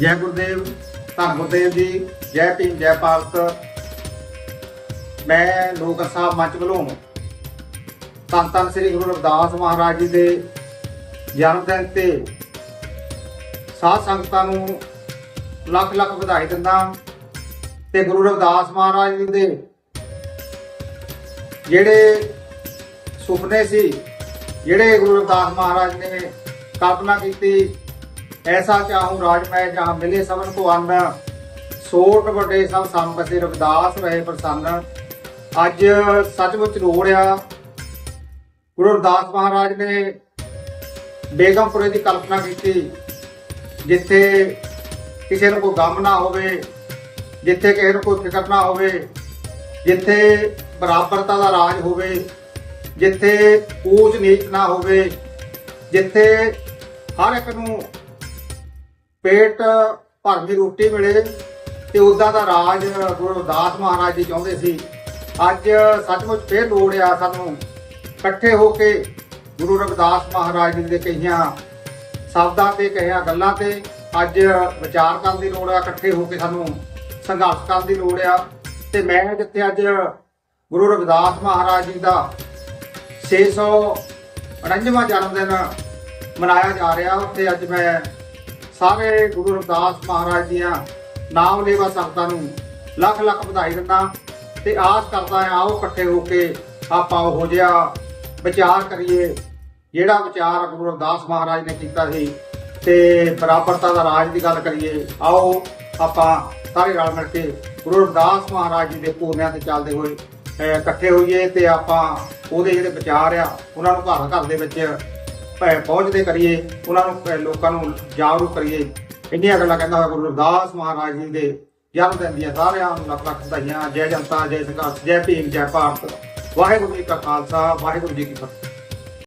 ਜੈ ਗੁਰਦੇਵ, ਧੰਨ ਗੁਰਦੇਵ ਜੀ, ਜੈ ਭੀਮ, ਜੈ ਭਾਰਤ। ਮੈਂ ਲੋਕ ਸਾਹਿਬ ਮੰਚ ਵੱਲੋਂ ਧੰਨ ਧੰਨ ਸ੍ਰੀ ਗੁਰੂ ਰਵਿਦਾਸ ਮਹਾਰਾਜ ਜੀ ਦੇ ਜਨਮ ਦਿਨ ਤੇ ਸਾਧ ਸੰਗਤਾਂ ਨੂੰ ਲੱਖ ਲੱਖ ਵਧਾਈ ਦਿੰਦਾ ਤੇ ਗੁਰੂ ਰਵਿਦਾਸ ਮਹਾਰਾਜ ਜੀ ਦੇ ਜਿਹੜੇ ਸੁਪਨੇ ਸੀ, ਜਿਹੜੇ ਗੁਰੂ ਰਵਿਦਾਸ ਮਹਾਰਾਜ ਨੇ ਕਲਪਨਾ ਕੀਤੀ ਐਸਾ ਚਾਹੂੰ ਰਾਜ ਮੈਂ ਜਹਾਂ ਮਿਲੇ ਸਭਨ ਕੋ ਅੰਨ। ਸੋਟ ਵੱਡੇ ਸਭ ਸੰਪਸੇ ਰਵਿਦਾਸ ਰਹੇ ਪ੍ਰਸੰਨ। ਅੱਜ ਸੱਚਮੁੱਚ ਲੋੜ ਆ। ਗੁਰੂ ਰਵਿਦਾਸ ਮਹਾਰਾਜ ਨੇ ਬੇਗਮਪੁਰੇ ਦੀ ਕਲਪਨਾ ਕੀਤੀ, ਜਿੱਥੇ ਕਿਸੇ ਨੂੰ ਕੋਈ ਗਮ ਨਾ ਹੋਵੇ, ਜਿੱਥੇ ਕਿਸੇ ਨੂੰ ਕੋਈ ਫਿਕਰ ਨਾ ਹੋਵੇ, ਜਿੱਥੇ ਬਰਾਬਰਤਾ ਦਾ ਰਾਜ ਹੋਵੇ, ਜਿੱਥੇ ਊਚ ਨੀਚ ਨਾ ਹੋਵੇ, ਜਿੱਥੇ ਹਰ ਇੱਕ ਨੂੰ ਪੇਟ ਭਰਨ ਦੀ ਰੋਟੀ ਮਿਲੇ ਤੇ ਉਦਾਂ ਦਾ ਰਾਜ ਗੁਰੂ ਰਵਿਦਾਸ ਮਹਾਰਾਜ ਜੀ ਚਾਹੁੰਦੇ ਸੀ। ਅੱਜ ਸੱਚਮੁੱਚ ਫੇਰ ਲੋੜ ਆ ਸਾਨੂੰ ਇਕੱਠੇ ਹੋ ਕੇ ਗੁਰੂ ਰਵਿਦਾਸ ਮਹਾਰਾਜ ਜੀ ਦੇ ਕਹੀਆਂ ਸ਼ਬਦਾਂ ਤੇ, ਕਹੀਆਂ ਗੱਲਾਂ ਤੇ ਅੱਜ ਵਿਚਾਰ ਕਰਨ ਦੀ ਲੋੜ ਆ, ਇਕੱਠੇ ਹੋ ਕੇ ਸਾਨੂੰ ਸੰਘਰਸ਼ ਕਰਨ ਦੀ ਲੋੜ ਆ। ਤੇ ਮੈਂ ਜਿੱਥੇ ਅੱਜ ਗੁਰੂ ਰਵਿਦਾਸ ਮਹਾਰਾਜ ਜੀ ਦਾ 649ਵਾਂ ਜਨਮ ਦਿਨ ਮਨਾਇਆ ਜਾ ਰਿਹਾ, ਉੱਥੇ ਅੱਜ ਮੈਂ ਸਾਰੇ ਗੁਰੂ ਰਵਿਦਾਸ ਮਹਾਰਾਜ ਦੀਆਂ ਨਾਮ ਲੇਵਾ ਸੰਗਤਾਂ ਨੂੰ ਲੱਖ ਲੱਖ ਵਧਾਈ ਦਿੰਦਾ ਤੇ ਆਸ ਕਰਦਾ ਹਾਂ ਆਓ ਇਕੱਠੇ ਹੋ ਕੇ ਆਪਾਂ ਉਹੋ ਜਿਹਾ ਵਿਚਾਰ ਕਰੀਏ, ਜਿਹੜਾ ਵਿਚਾਰ ਗੁਰੂ ਰਵਿਦਾਸ ਮਹਾਰਾਜ ਨੇ ਕੀਤਾ ਸੀ ਤੇ ਬਰਾਬਰਤਾ ਦਾ ਰਾਜ ਦੀ ਗੱਲ ਕਰੀਏ, ਆਓ ਆਪਾਂ ਸਾਰੇ ਰਲ ਮਿਲ ਕੇ ਗੁਰੂ ਰਵਿਦਾਸ ਮਹਾਰਾਜ ਜੀ ਦੇ ਪੂਰਨਿਆਂ ਤੇ ਚੱਲਦੇ ਹੋਏ ਇਕੱਠੇ ਹੋਈਏ ਤੇ ਆਪਾਂ ਉਹਦੇ ਜਿਹੜੇ ਵਿਚਾਰ ਆ, ਉਹਨਾਂ ਨੂੰ ਘਰ ਘਰ ਦੇ ਵਿੱਚ ਪਹੁੰਚਦੇ ਕਰੀਏ, ਉਹਨਾਂ ਨੂੰ ਲੋਕਾਂ ਨੂੰ ਜਾਗਰੂਕ ਕਰੀਏ। ਇੰਨੀਆਂ ਗੱਲਾਂ ਕਹਿੰਦਾ ਹੋਇਆ ਗੁਰੂ ਰਵਿਦਾਸ ਮਹਾਰਾਜ ਜੀ ਦੇ ਜਨਮ ਦਿਨ ਦੀਆਂ ਸਾਰਿਆਂ ਨੂੰ ਲੱਖ ਲੱਖ ਵਧਾਈਆਂ। ਜੈ ਜਨਤਾ, ਜੈ ਸੰਘਰਸ਼, ਜੈ ਭੀਮ, ਜੈ ਭਾਰਤ। ਵਾਹਿਗੁਰੂ ਜੀ ਕਾ ਖਾਲਸਾ, ਵਾਹਿਗੁਰੂ ਜੀ ਕੀ ਫਤਿਹ।